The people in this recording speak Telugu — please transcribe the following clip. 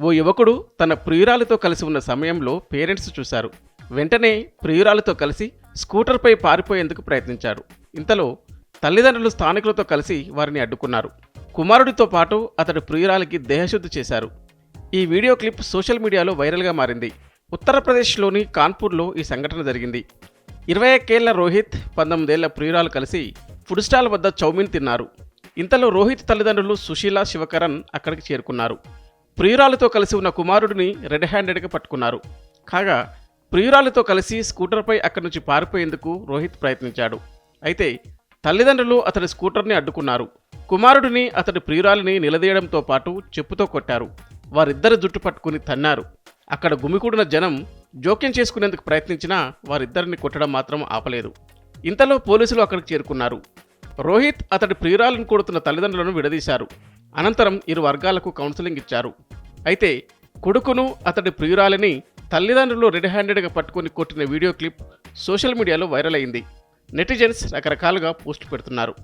ఓ యువకుడు తన ప్రియురాలితో కలిసి ఉన్న సమయంలో పేరెంట్స్ చూశారు. వెంటనే ప్రియురాలితో కలిసి స్కూటర్పై పారిపోయేందుకు ప్రయత్నించారు. ఇంతలో తల్లిదండ్రులు స్థానికులతో కలిసి వారిని అడ్డుకున్నారు. కుమారుడితో పాటు అతడి ప్రియురాలికి దేహశుద్ధి చేశారు. ఈ వీడియో క్లిప్ సోషల్ మీడియాలో వైరల్గా మారింది. ఉత్తరప్రదేశ్లోని కాన్పూర్లో ఈ సంఘటన జరిగింది. ఇరవై ఒక్కేళ్ళ రోహిత్ పంతొమ్మిదేళ్ళ ప్రియురాలు కలిసి ఫుడ్ స్టాల్ వద్ద చౌమిన్ తిన్నారు. ఇంతలో రోహిత్ తల్లిదండ్రులు సుశీల శివకరణ్ అక్కడికి చేరుకున్నారు. ప్రియురాలతో కలిసి ఉన్న కుమారుడిని రెడ్ హ్యాండెడ్గా పట్టుకున్నారు. కాగా ప్రియురాలతో కలిసి స్కూటర్పై అక్కడి నుంచి పారిపోయేందుకు రోహిత్ ప్రయత్నించాడు. అయితే తల్లిదండ్రులు అతడి స్కూటర్ని అడ్డుకున్నారు. కుమారుడిని అతడి ప్రియురాలిని నిలదీయడంతో పాటు చెప్పుతో కొట్టారు. వారిద్దరి జుట్టు పట్టుకుని తన్నారు. అక్కడ గుమికూడిన జనం జోక్యం చేసుకునేందుకు ప్రయత్నించినా వారిద్దరిని కొట్టడం మాత్రం ఆపలేదు. ఇంతలో పోలీసులు అక్కడికి చేరుకున్నారు. రోహిత్ అతడి ప్రియురాలను కొడుతున్న తల్లిదండ్రులను విడదీశారు. అనంతరం ఇరు వర్గాలకు కౌన్సిలింగ్ ఇచ్చారు. అయితే కొడుకును అతడి ప్రియురాలిని తల్లిదండ్రులు రెడ్ హ్యాండెడ్గా పట్టుకొని కొట్టిన వీడియో క్లిప్ సోషల్ మీడియాలో వైరల్ అయింది. నెటిజన్స్ రకరకాలుగా పోస్ట్ పెడుతున్నారు.